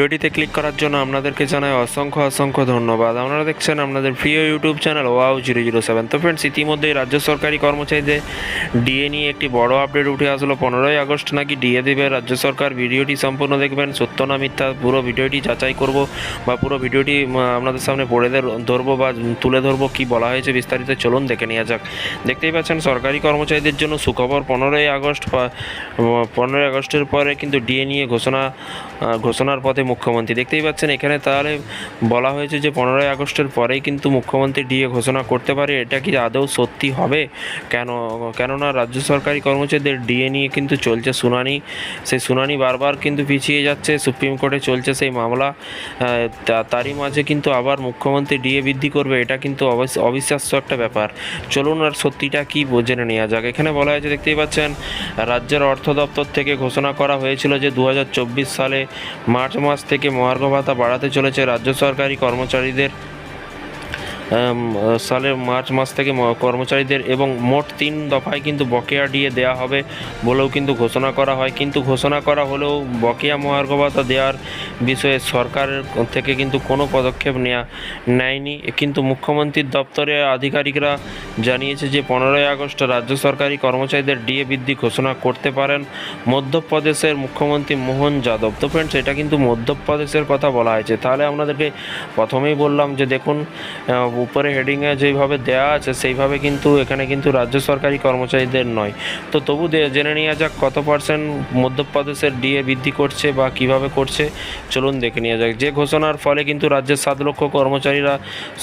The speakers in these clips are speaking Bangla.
ভিডিওটিতে ক্লিক করার জন্য আপনাদেরকে জানাই অসংখ্য অসংখ্য ধন্যবাদ। আপনারা দেখছেন আপনাদের প্রিয় YouTube channel wow zero zero seven তো ফ্রেন্ডস ইতিমধ্যেই রাজ্য সরকারি কর্মচারীদের ডিএ নিয়ে একটি বড় আপডেট উঠে আসলো। পনেরোই আগস্ট নাকি ডিএ দেবে রাজ্য সরকার। ভিডিওটি সম্পূর্ণ দেখবেন, সত্য না মিথ্যা, পুরো ভিডিওটি যাচাই করব বা পুরো ভিডিওটি আপনাদের সামনে পড়ে ধরবো বা তুলে ধরবো কি বলা হয়েছে বিস্তারিত। চলুন দেখে নেওয়া যাক। দেখতেই পাচ্ছেন, সরকারি কর্মচারীদের জন্য সুখবর। পনেরোই আগস্ট পনেরোই আগস্টের পরে কিন্তু ডিএ নিয়ে ঘোষণা ঘোষণার পথে মুখ্যমন্ত্রী। দেখতেই পাচ্ছেন, এখানে তাহলে বলা হয়েছে যে, পনেরোই আগস্টের পরেই কিন্তু মুখ্যমন্ত্রী ডিএ ঘোষণা করতে পারে। এটা কি আদৌ সত্যি হবে? কেন, কেননা রাজ্য সরকারি কর্মচারীদের ডিএ নিয়ে কিন্তু চলছে শুনানি। সেই শুনানি বারবার কিন্তু পিছিয়ে যাচ্ছে, সুপ্রিম কোর্টে চলছে সেই মামলা। তারই মাঝে কিন্তু আবার মুখ্যমন্ত্রী ডিএ বৃদ্ধি করবে, এটা কিন্তু অবিশ্বাস্য একটা ব্যাপার। চলুন আর সত্যিটা কি জেনে নেওয়া যাক। এখানে বলা হয়েছে, দেখতেই পাচ্ছেন, রাজ্যের অর্থ দপ্তর থেকে ঘোষণা করা হয়েছিল যে দু হাজার চব্বিশ সালে মার্চ মাস থেকে মহার্ঘ ভাতা বাড়াতে চলেছে রাজ্য সরকারি কর্মচারীদের। সালের সালে মার্চ মাস থেকে কর্মচারীদের এবং মোট তিন দফায় কিন্তু বকেয়া ডিএ দেওয়া হবে বলেও কিন্তু ঘোষণা করা হয়। কিন্তু ঘোষণা করা হলেও বকেয়া মহার্ঘ ভাতা দেওয়ার বিষয়ে সরকারের থেকে কিন্তু কোনো পদক্ষেপ নেওয়া নেয়নি। কিন্তু মুখ্যমন্ত্রীর দপ্তরে আধিকারিকরা জানিয়েছে যে, পনেরোই আগস্ট রাজ্য সরকারি কর্মচারীদের ডিএ বৃদ্ধি ঘোষণা করতে পারেন মধ্যপ্রদেশের মুখ্যমন্ত্রী মোহন যাদব। তো ফ্রেন্ডস এটা কিন্তু মধ্যপ্রদেশের কথা বলা হয়েছে। তাহলে আপনাদেরকে প্রথমেই বললাম যে, দেখুন উপরে হেডিংয়ে যেভাবে দেওয়া আছে, সেইভাবে কিন্তু এখানে কিন্তু রাজ্য সরকারি কর্মচারীদের নয়। তো তবু জেনে নেওয়া যাক কত পার্সেন্ট মধ্যপ্রদেশের ডিএ বৃদ্ধি করছে বা কীভাবে করছে। চলুন দেখে নেওয়া যাক। যে ঘোষণার ফলে কিন্তু রাজ্যের সাত লক্ষ কর্মচারীরা,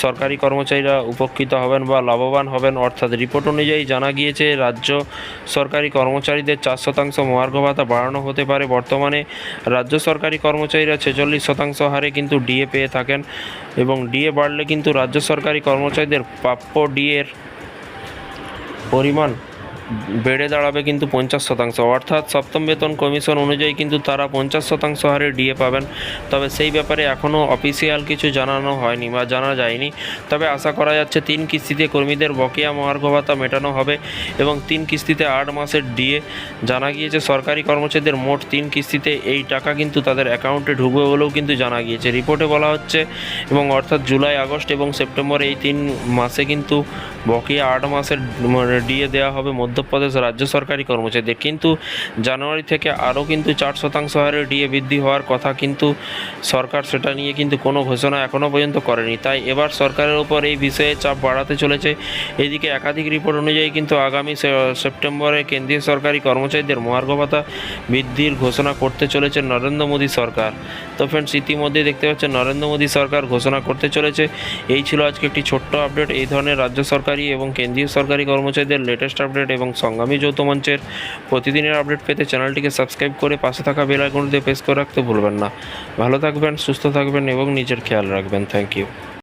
সরকারি কর্মচারীরা উপকৃত হবেন বা লাভবান হবেন, অর্থাৎ রিপোর্ট অনুযায়ী জানা গিয়েছে, রাজ্য সরকারি কর্মচারীদের চার শতাংশ মহার্ঘ ভাতা বাড়ানো হতে পারে। বর্তমানে রাজ্য সরকারি কর্মচারীরা ছেচল্লিশ শতাংশ হারে কিন্তু ডিএ পেয়ে থাকেন এবং ডিএ বাড়লে কিন্তু রাজ্য সরকারি কর্মচারীদের প্রাপ্য ডিএর পরিমাণ বেড়ে দাঁড়াবে কিন্তু পঞ্চাশ শতাংশ। অর্থাৎ সপ্তম বেতন কমিশন অনুযায়ী কিন্তু তারা পঞ্চাশ শতাংশ হারে ডিএ পাবেন। তবে সেই ব্যাপারে এখনও অফিসিয়াল কিছু জানানো হয়নি বা জানা যায়নি। তবে আশা করা যাচ্ছে তিন কিস্তিতে কর্মীদের বকেয়া মহার্ঘ ভাতা মেটানো হবে এবং তিন কিস্তিতে আট মাসের ডিএ। জানা গিয়েছে সরকারি কর্মচারীদের মোট তিন কিস্তিতে এই টাকা কিন্তু তাদের অ্যাকাউন্টে ঢুকবে বলেও কিন্তু জানা গিয়েছে। রিপোর্টে বলা হচ্ছে এবং অর্থাৎ জুলাই, আগস্ট এবং সেপ্টেম্বর এই তিন মাসে কিন্তু বকেয়া আট মাসের ডিএ দেওয়া হবে। মধ্যপ্রদেশ রাজ্য সরকারি কর্মচারীদের। কিন্তু জানুয়ারি থেকে আরও কিন্তু চার শতাংশ হারে ডিএ বৃদ্ধি হওয়ার কথা কিন্তু সরকার সেটা নিয়ে কিন্তু কোনো ঘোষণা এখনও পর্যন্ত করেনি। তাই এবার সরকারের উপর এই বিষয়ে চাপ বাড়াতে চলেছে। এদিকে একাধিক রিপোর্ট অনুযায়ী কিন্তু আগামী সেপ্টেম্বরে কেন্দ্রীয় সরকারি কর্মচারীদের মহার্ঘ ভাতা বৃদ্ধির ঘোষণা করতে চলেছে নরেন্দ্র মোদী সরকার। তো ফ্রেন্ডস ইতিমধ্যেই দেখতে পাচ্ছেন নরেন্দ্র মোদী সরকার ঘোষণা করতে চলেছে। এই ছিল আজকে একটি ছোট্ট আপডেট এই ধরনের রাজ্য সরকারি এবং কেন্দ্রীয় সরকারি কর্মচারীদের লেটেস্ট আপডেট এবং সংগ্রামী যৌথ মঞ্চের প্রতিদিনের আপডেট পেতে চ্যানেলটিকে সাবস্ক্রাইব করে পাশে থাকা বেল আইকনটিতে দিয়ে প্রেস করে রাখতে ভুলবেন না। ভালো থাকবেন, সুস্থ থাকবেন এবং নিজের খেয়াল রাখবেন। Thank you